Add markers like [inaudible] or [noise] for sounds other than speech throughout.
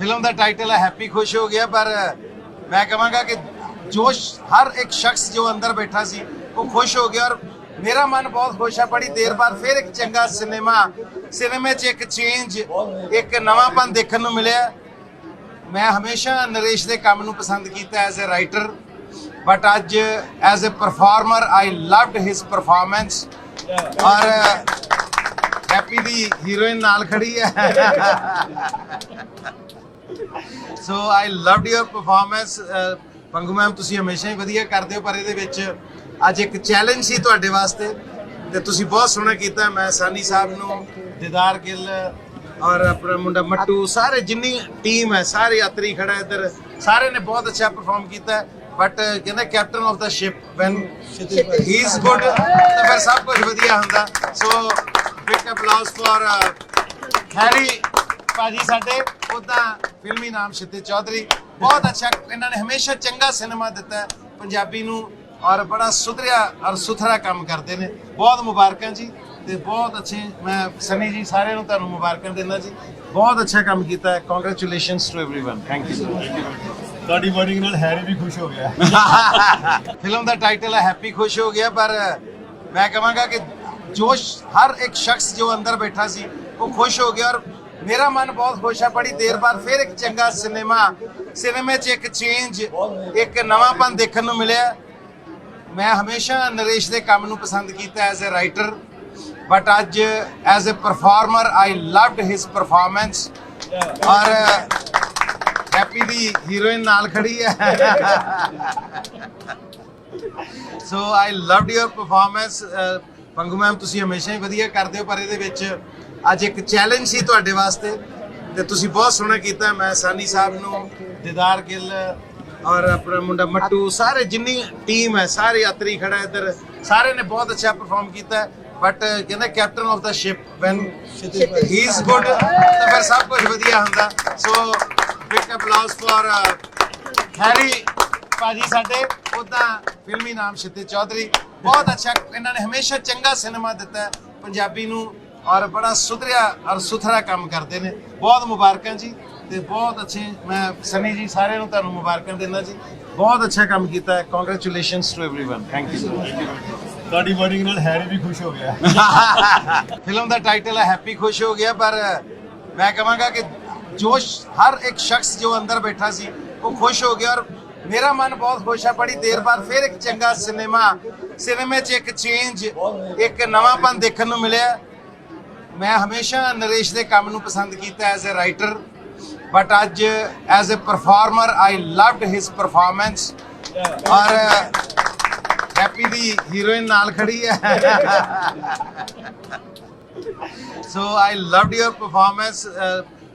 Film ਦਾ title ਹੈ Happy ਖੁਸ਼ ਹੋ ਗਿਆ, ਪਰ ਮੈਂ ਕਹਾਂਗਾ ਕਿ ਜੋ ਹਰ ਇੱਕ ਸ਼ਖਸ ਜੋ ਅੰਦਰ ਬੈਠਾ ਸੀ, ਉਹ ਖੁਸ਼ ਹੋ ਗਿਆ ਔਰ ਮੇਰਾ ਮਨ ਬਹੁਤ ਖੁਸ਼ ਹੈ ਬੜੀ ਦੇਰ ਬਾਅਦ ਫਿਰ ਇੱਕ ਚੰਗਾ ਸਿਨੇਮਾ, ਸਿਨੇਮੇ 'ਚ ਇੱਕ ਚੇਂਜ ਇੱਕ ਨਵਾਂਪਨ ਦੇਖਣ ਨੂੰ ਮਿਲਿਆ। ਮੈਂ ਹਮੇਸ਼ਾ ਨਰੇਸ਼ ਦੇ ਕੰਮ ਨੂੰ ਪਸੰਦ ਕੀਤਾ ਐਜ਼ ਅ ਰਾਈਟਰ ਬਟ ਅੱਜ as a performer I loved his performance ਔਰ ਹੈਪੀ ਦੀ ਹੀਰੋਇਨ ਨਾਲ ਖੜੀ ਹੈ। So I loved your performance Pangu ma'am ਤੁਸੀਂ ਹਮੇਸ਼ਾ ਹੀ ਵਧੀਆ ਕਰਦੇ ਹੋ, ਪਰ ਇਹਦੇ ਵਿੱਚ ਅੱਜ ਇੱਕ ਚੈਲੰਜ ਸੀ ਤੁਹਾਡੇ ਵਾਸਤੇ ਤੇ ਤੁਸੀਂ ਬਹੁਤ ਸੋਹਣਾ ਕੀਤਾ। ਮੈਂ ਸਾਨੀ ਸਾਹਿਬ ਨੂੰ, ਦਿਦਾਰ ਗਿੱਲ ਔਰ ਆਪਣਾ ਮੁੰਡਾ ਮੱਟੂ, ਸਾਰੇ ਜਿੰਨੀ ਟੀਮ ਹੈ, ਸਾਰੇ ਯਾਤਰੀ ਖੜਾ ਇੱਧਰ, ਸਾਰੇ ਨੇ ਬਹੁਤ ਅੱਛਾ ਪਰਫਾਰਮ ਕੀਤਾ। ਬਟ ਕਹਿੰਦਾ captain of the ship when he is good ਤਾਂ ਫਿਰ ਸਭ ਕੁਝ ਵਧੀਆ ਹੁੰਦਾ। So big applause for Harry ਭਾਜੀ ਸਾਡੇ ਉਦਾਂ ਫਿਲਮੀ ਨਾਮ ਸ਼ਿਤੇ ਚੌਧਰੀ ਬਹੁਤ ਅੱਛਾ ਇਹਨਾਂ ਨੇ ਹਮੇਸ਼ਾ ਚੰਗਾ ਸਿਨੇਮਾ ਦਿੱਤਾ ਹੈ ਪੰਜਾਬੀ ਨੂੰ ਔਰ ਬੜਾ ਸੁਧਰਿਆ ਔਰ ਸੁਥਰਾ ਕੰਮ ਕਰਦੇ ਨੇ ਬਹੁਤ ਮੁਬਾਰਕਾਂ ਜੀ ਤੇ ਬਹੁਤ ਅੱਛੇ ਮੈਂ ਸਨੀ ਜੀ ਸਾਰਿਆਂ ਨੂੰ ਤੁਹਾਨੂੰ ਮੁਬਾਰਕਾਂ ਦਿੰਦਾ ਜੀ ਬਹੁਤ ਅੱਛਾ ਕੰਮ ਕੀਤਾ ਹੈ congratulations to everyone thank you ਤੁਹਾਡੀ ਵਰਡਿੰਗ ਨਾਲ ਹੈਰੀ ਵੀ ਖੁਸ਼ ਹੋ ਗਿਆ [laughs] ਫਿਲਮ ਦਾ ਟਾਈਟਲ ਹੈ ਹੈਪੀ ਖੁਸ਼ ਹੋ ਗਿਆ ਪਰ ਮੈਂ ਕਹਾਂਗਾ ਕਿ ਜੋ ਸ਼- ਹਰ ਇੱਕ ਸ਼ਖਸ ਜੋ ਅੰਦਰ ਬੈਠਾ ਸੀ ਉਹ ਖੁਸ਼ ਹੋ ਗਿਆ ਔਰ ਮੇਰਾ ਮਨ ਬਹੁਤ ਖੁਸ਼ ਹੈ। ਬੜੀ ਦੇਰ ਬਾਅਦ ਫਿਰ ਇੱਕ ਚੰਗਾ ਸਿਨੇਮਾ, ਸਿਨੇਮੇ 'ਚ ਇੱਕ ਚੇਂਜ ਇੱਕ ਨਵਾਂਪਨ ਦੇਖਣ ਨੂੰ ਮਿਲਿਆ। ਮੈਂ ਹਮੇਸ਼ਾ ਨਰੇਸ਼ ਦੇ ਕੰਮ ਨੂੰ ਪਸੰਦ ਕੀਤਾ ਐਜ਼ ਅ ਰਾਈਟਰ ਬਟ ਅੱਜ as a performer I loved his performance ਔਰ ਹੈਪੀ ਦੀ ਹੀਰੋਇਨ ਨਾਲ ਖੜੀ ਹੈ। So I loved your performance Pangu ma'am, ਤੁਸੀਂ ਹਮੇਸ਼ਾ ਹੀ ਵਧੀਆ ਕਰਦੇ ਹੋ, ਪਰ ਇਹਦੇ ਵਿੱਚ ਅੱਜ ਇੱਕ ਚੈਲੰਜ ਸੀ ਤੁਹਾਡੇ ਵਾਸਤੇ ਤੇ ਤੁਸੀਂ ਬਹੁਤ ਸੋਹਣਾ ਕੀਤਾ। ਮੈਂ ਸਾਨੀ ਸਾਹਿਬ ਨੂੰ, ਦਿਦਾਰ ਗਿੱਲ ਔਰ ਆਪਣਾ ਮੁੰਡਾ ਮੱਟੂ, ਸਾਰੇ ਜਿੰਨੀ ਟੀਮ ਹੈ, ਸਾਰੇ ਯਾਤਰੀ ਖੜਾ ਇੱਧਰ। ਸਾਰੇ ਨੇ ਬਹੁਤ ਅੱਛਾ ਪਰਫਾਰਮ ਕੀਤਾ ਬਟ ਕਹਿੰਦਾ captain of the ship when he is good ਤਾਂ ਫਿਰ ਸਭ ਕੁਝ ਵਧੀਆ ਹੁੰਦਾ। So big applause for Harry ਭਾਜੀ ਸਾਡੇ ਉਦਾਂ ਫਿਲਮੀ ਨਾਮ ਸ਼ਿਤੇ ਚੌਧਰੀ। ਬਹੁਤ ਅੱਛਾ, ਇਹਨਾਂ ਨੇ ਹਮੇਸ਼ਾ ਚੰਗਾ ਸਿਨੇਮਾ ਦਿੱਤਾ ਪੰਜਾਬੀ ਨੂੰ ਔਰ ਬੜਾ ਸੁਧਰਿਆ ਔਰ ਸੁਥਰਾ ਕੰਮ ਕਰਦੇ ਨੇ ਬਹੁਤ ਮੁਬਾਰਕਾਂ ਜੀ ਤੇ ਬਹੁਤ ਅੱਛੇ ਮੈਂ ਸਨੀ ਜੀ ਸਾਰਿਆਂ ਨੂੰ ਤੁਹਾਨੂੰ ਮੁਬਾਰਕਾਂ ਦਿੰਦਾ ਜੀ ਬਹੁਤ ਅੱਛਾ ਕੰਮ ਕੀਤਾ ਹੈ congratulations to everyone thank you ਤੁਹਾਡੀ ਵਰਡਿੰਗ ਨਾਲ ਹੈਰੀ ਵੀ ਖੁਸ਼ ਹੋ ਗਿਆ [laughs] ਫਿਲਮ ਦਾ ਟਾਈਟਲ ਹੈ ਹੈਪੀ ਖੁਸ਼ ਹੋ ਗਿਆ ਪਰ ਮੈਂ ਕਹਾਂਗਾ ਕਿ ਜੋ ਸ਼- ਹਰ ਇੱਕ ਸ਼ਖਸ ਜੋ ਅੰਦਰ ਬੈਠਾ ਸੀ ਉਹ ਖੁਸ਼ ਹੋ ਗਿਆ ਔਰ ਮੇਰਾ ਮਨ ਬਹੁਤ ਖੁਸ਼ ਹੈ ਬੜੀ ਦੇਰ ਬਾਅਦ ਫਿਰ ਇੱਕ ਚੰਗਾ ਸਿਨੇਮਾ ਸਿਨੇਮੇ 'ਚ ਇੱਕ ਚੇਂਜ ਇੱਕ ਨਵਾਂਪਨ ਦੇਖਣ ਨੂੰ ਮਿਲਿਆ ਮੈਂ ਹਮੇਸ਼ਾ ਨਰੇਸ਼ ਦੇ ਕੰਮ ਨੂੰ ਪਸੰਦ ਕੀਤਾ ਐਜ਼ ਅ ਰਾਈਟਰ ਬਟ ਅੱਜ as a performer I loved his performance ਔਰ ਹੈਪੀ ਦੀ ਹੀਰੋਇਨ ਨਾਲ ਖੜੀ ਹੈ। So I loved your performance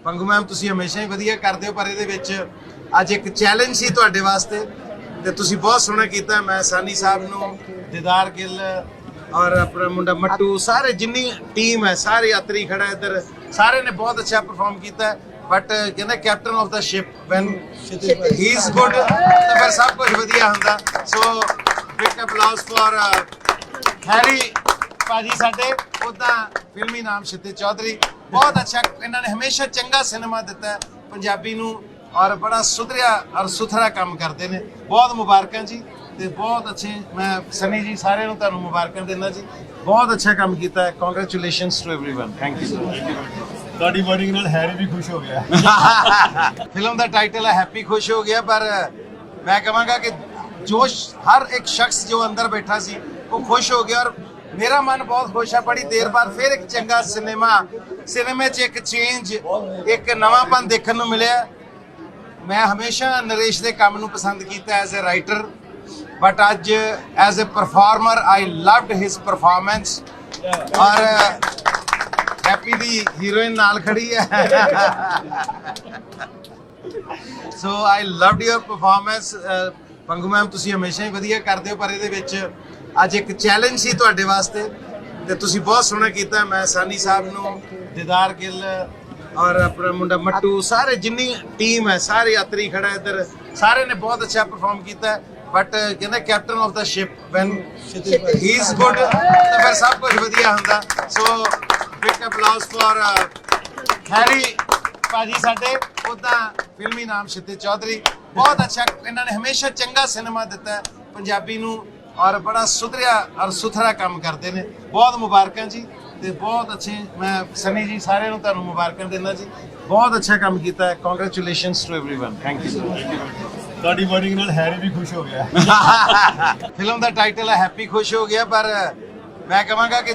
Pangu ma'am ਤੁਸੀਂ ਹਮੇਸ਼ਾ ਹੀ ਵਧੀਆ ਕਰਦੇ ਹੋ ਪਰ ਇਹਦੇ ਵਿੱਚ ਅੱਜ ਇੱਕ ਚੈਲੰਜ ਸੀ ਤੁਹਾਡੇ ਵਾਸਤੇ। ਤੇ ਤੁਸੀਂ ਬਹੁਤ ਸੋਹਣਾ ਕੀਤਾ। ਮੈਂ ਸਾਨੀ ਸਾਹਿਬ ਨੂੰ ਦਿਦਾਰ ਗਿੱਲ ਔਰ ਆਪਣਾ ਮੁੰਡਾ ਮੱਟੂ, ਸਾਰੇ ਜਿੰਨੀ ਟੀਮ ਹੈ, ਸਾਰੇ ਯਾਤਰੀ ਖੜਾ ਇੱਧਰ। ਸਾਰੇ ਨੇ ਬਹੁਤ ਅੱਛਾ ਪਰਫਾਰਮ ਕੀਤਾ ਬਟ ਕਹਿੰਦਾ captain of the ship when he is good ਤਾਂ ਫਿਰ ਸਭ ਕੁਝ ਵਧੀਆ ਹੁੰਦਾ। So big applause for Harry ਭਾਜੀ ਸਾਡੇ ਉਦਾਂ ਫਿਲਮੀ ਨਾਮ ਸ਼ਿਤੇ ਚੌਧਰੀ। ਬਹੁਤ ਅੱਛਾ, ਇਹਨਾਂ ਨੇ ਹਮੇਸ਼ਾ ਚੰਗਾ ਸਿਨੇਮਾ ਦਿੱਤਾ ਪੰਜਾਬੀ ਨੂੰ। ਔਰ ਬੜਾ ਸੁਧਰਿਆ ਔਰ ਸੁਥਰਾ ਕੰਮ ਕਰਦੇ ਨੇ। ਬਹੁਤ ਮੁਬਾਰਕਾਂ ਜੀ। ਤੇ ਬਹੁਤ ਅੱਛੇ ਮੈਂ ਸਨੀ ਜੀ ਸਾਰਿਆਂ ਨੂੰ ਤੁਹਾਨੂੰ ਮੁਬਾਰਕਾਂ ਦਿੰਦਾ ਜੀ ਬਹੁਤ ਅੱਛਾ ਕੰਮ ਕੀਤਾ ਹੈ congratulations to everyone thank you ਤੁਹਾਡੀ ਵਰਡਿੰਗ ਨਾਲ ਹੈਰੀ ਵੀ ਖੁਸ਼ ਹੋ ਗਿਆ [laughs] ਫਿਲਮ ਦਾ ਟਾਈਟਲ ਹੈ ਹੈਪੀ ਖੁਸ਼ ਹੋ ਗਿਆ ਪਰ ਮੈਂ ਕਹਾਂਗਾ ਕਿ ਜੋ ਸ਼- ਹਰ ਇੱਕ ਸ਼ਖਸ ਜੋ ਅੰਦਰ ਬੈਠਾ ਸੀ ਉਹ ਖੁਸ਼ ਹੋ ਗਿਆ ਔਰ ਮੇਰਾ ਮਨ ਬਹੁਤ ਖੁਸ਼ ਹੈ ਬੜੀ ਦੇਰ ਬਾਅਦ ਫਿਰ ਇੱਕ ਚੰਗਾ ਸਿਨੇਮਾ ਸਿਨੇਮੇ 'ਚ ਇੱਕ ਚੇਂਜ ਇੱਕ ਨਵਾਂਪਨ ਦੇਖਣ ਨੂੰ ਮਿਲਿਆ ਮੈਂ ਹਮੇਸ਼ਾ ਨਰੇਸ਼ ਦੇ ਕੰਮ ਨੂੰ ਪਸੰਦ ਕੀਤਾ ਐਜ਼ ਅ ਰਾਈਟਰ ਬਟ ਅੱਜ as a performer I loved his performance ਔਰ ਹੈਪੀ ਦੀ ਹੀਰੋਇਨ ਨਾਲ ਖੜੀ ਹੈ। So I loved your performance Pangu ma'am ਤੁਸੀਂ ਹਮੇਸ਼ਾ ਹੀ ਵਧੀਆ ਕਰਦੇ ਹੋ ਪਰ ਇਹਦੇ ਵਿੱਚ ਅੱਜ ਇੱਕ ਚੈਲੰਜ ਸੀ ਤੁਹਾਡੇ ਵਾਸਤੇ। ਤੇ ਤੁਸੀਂ ਬਹੁਤ ਸੋਹਣਾ ਕੀਤਾ। ਮੈਂ ਸਾਨੀ ਸਾਹਿਬ ਨੂੰ ਦਿਦਾਰ ਗਿੱਲ ਔਰ ਆਪਣਾ ਮੁੰਡਾ ਮੱਟੂ ਸਾਰੇ ਜਿੰਨੀ ਟੀਮ ਹੈ ਸਾਰੇ ਯਾਤਰੀ ਖੜਾ ਇੱਧਰ। ਸਾਰੇ ਨੇ ਬਹੁਤ ਅੱਛਾ ਪਰਫਾਰਮ ਕੀਤਾ। ਬਟ ਕਹਿੰਦਾ captain of the ship when he is good ਤਾਂ ਫਿਰ ਸਭ ਕੁਝ ਵਧੀਆ ਹੁੰਦਾ। So big applause for Harry ਭਾਜੀ ਸਾਡੇ ਉਹਦਾ ਫਿਲਮੀ ਨਾਮ ਸ਼ਿਤੇ ਚੌਧਰੀ। ਬਹੁਤ ਅੱਛਾ ਇਹਨਾਂ ਨੇ ਹਮੇਸ਼ਾ ਚੰਗਾ ਸਿਨੇਮਾ ਦਿੱਤਾ ਪੰਜਾਬੀ ਨੂੰ ਔਰ ਬੜਾ ਸੁਧਰਿਆ ਔਰ ਸੁਥਰਾ ਕੰਮ ਕਰਦੇ ਨੇ। ਬਹੁਤ ਮੁਬਾਰਕਾਂ ਜੀ ਤੇ ਬਹੁਤ ਅੱਛੇ ਮੈਂ ਸਨੀ ਜੀ ਸਾਰਿਆਂ ਨੂੰ ਤੁਹਾਨੂੰ ਮੁਬਾਰਕਾਂ ਦਿੰਦਾ ਜੀ। ਬਹੁਤ ਅੱਛਾ ਕੰਮ ਕੀਤਾ ਹੈ। Congratulations to everyone thank you so much ਤੁਹਾਡੀ ਬੋਰਡਿੰਗ ਨਾਲ ਹੈਰੀ ਵੀ ਖੁਸ਼ ਹੋ ਗਿਆ। [laughs] ਫਿਲਮ ਦਾ ਟਾਈਟਲ ਹੈ ਹੈਪੀ ਖੁਸ਼ ਹੋ ਗਿਆ ਪਰ ਮੈਂ ਕਹਾਂਗਾ ਕਿ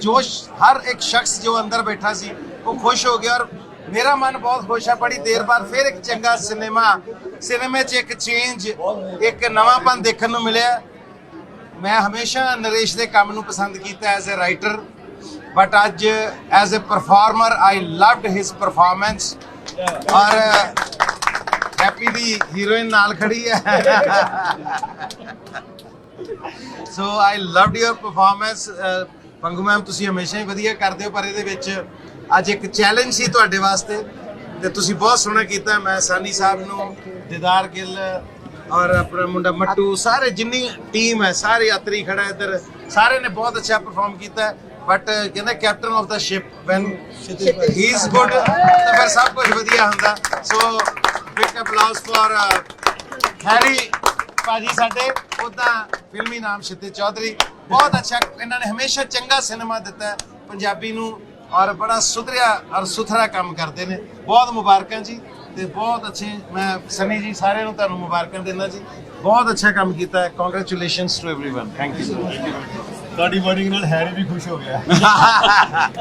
ਜੋਸ਼ ਹਰ ਇੱਕ ਸ਼ਖਸ ਜੋ ਅੰਦਰ ਬੈਠਾ ਸੀ ਉਹ ਖੁਸ਼ ਹੋ ਗਿਆ ਔਰ ਮੇਰਾ ਮਨ ਬਹੁਤ ਖੁਸ਼ ਹੈ। ਬੜੀ ਦੇਰ ਬਾਅਦ ਫਿਰ ਇੱਕ ਚੰਗਾ ਸਿਨੇਮਾ ਸਿਨੇਮੇ 'ਚ ਇੱਕ ਚੇਂਜ ਇੱਕ ਨਵਾਂਪਨ ਦੇਖਣ ਨੂੰ ਮਿਲਿਆ। ਮੈਂ ਹਮੇਸ਼ਾ ਨਰੇਸ਼ ਦੇ ਕੰਮ ਨੂੰ ਪਸੰਦ ਕੀਤਾ ਐਜ਼ ਅ ਰਾਈਟਰ ਬਟ ਅੱਜ as a performer I loved his performance ਔਰ ਹੈਪੀ ਦੀ ਹੀਰੋਇਨ ਨਾਲ ਖੜੀ ਹੈ। So I loved your performance Pangu ma'am ਤੁਸੀਂ ਹਮੇਸ਼ਾ ਹੀ ਵਧੀਆ ਕਰਦੇ ਹੋ ਪਰ ਇਹਦੇ ਵਿੱਚ ਅੱਜ ਇੱਕ ਚੈਲੰਜ ਸੀ ਤੁਹਾਡੇ ਵਾਸਤੇ ਤੇ ਤੁਸੀਂ ਬਹੁਤ ਸੋਹਣਾ ਕੀਤਾ। ਮੈਂ ਸਾਨੀ ਸਾਹਿਬ ਨੂੰ ਦਿਦਾਰ ਗਿੱਲ ਔਰ ਆਪਣਾ ਮੁੰਡਾ ਮੱਟੂ ਸਾਰੇ ਜਿੰਨੀ ਟੀਮ ਹੈ ਸਾਰੇ ਯਾਤਰੀ ਖੜਾ ਇੱਧਰ ਸਾਰੇ ਨੇ ਬਹੁਤ ਅੱਛਾ ਪਰਫਾਰਮ ਕੀਤਾ ਬਟ ਕਹਿੰਦਾ captain of the ship when he is good ਤਾਂ ਫਿਰ ਸਭ ਕੁਝ ਵਧੀਆ ਹੁੰਦਾ। So big applause for Harry ਭਾਜੀ ਸਾਡੇ ਉਹਦਾ ਫਿਲਮੀ ਨਾਮ ਸ਼ਿਤੇ ਚੌਧਰੀ। ਬਹੁਤ ਅੱਛਾ ਇਹਨਾਂ ਨੇ ਹਮੇਸ਼ਾ ਚੰਗਾ ਸਿਨੇਮਾ ਦਿੱਤਾ ਪੰਜਾਬੀ ਨੂੰ ਔਰ ਬੜਾ ਸੁਧਰਿਆ ਔਰ ਸੁਥਰਾ ਕੰਮ ਕਰਦੇ ਨੇ। ਬਹੁਤ ਮੁਬਾਰਕਾਂ ਜੀ ਤੇ ਬਹੁਤ ਅੱਛੇ ਮੈਂ ਸਨੀ ਜੀ ਸਾਰਿਆਂ ਨੂੰ ਤੁਹਾਨੂੰ ਮੁਬਾਰਕਾਂ ਦਿੰਦਾ ਜੀ। ਬਹੁਤ ਅੱਛਾ ਕੰਮ ਕੀਤਾ ਹੈ। Congratulations to everyone thank you ਤੁਹਾਡੀ ਵਰਡਿੰਗ ਨਾਲ ਹੈਰੀ ਵੀ ਖੁਸ਼ ਹੋ ਗਿਆ। [laughs]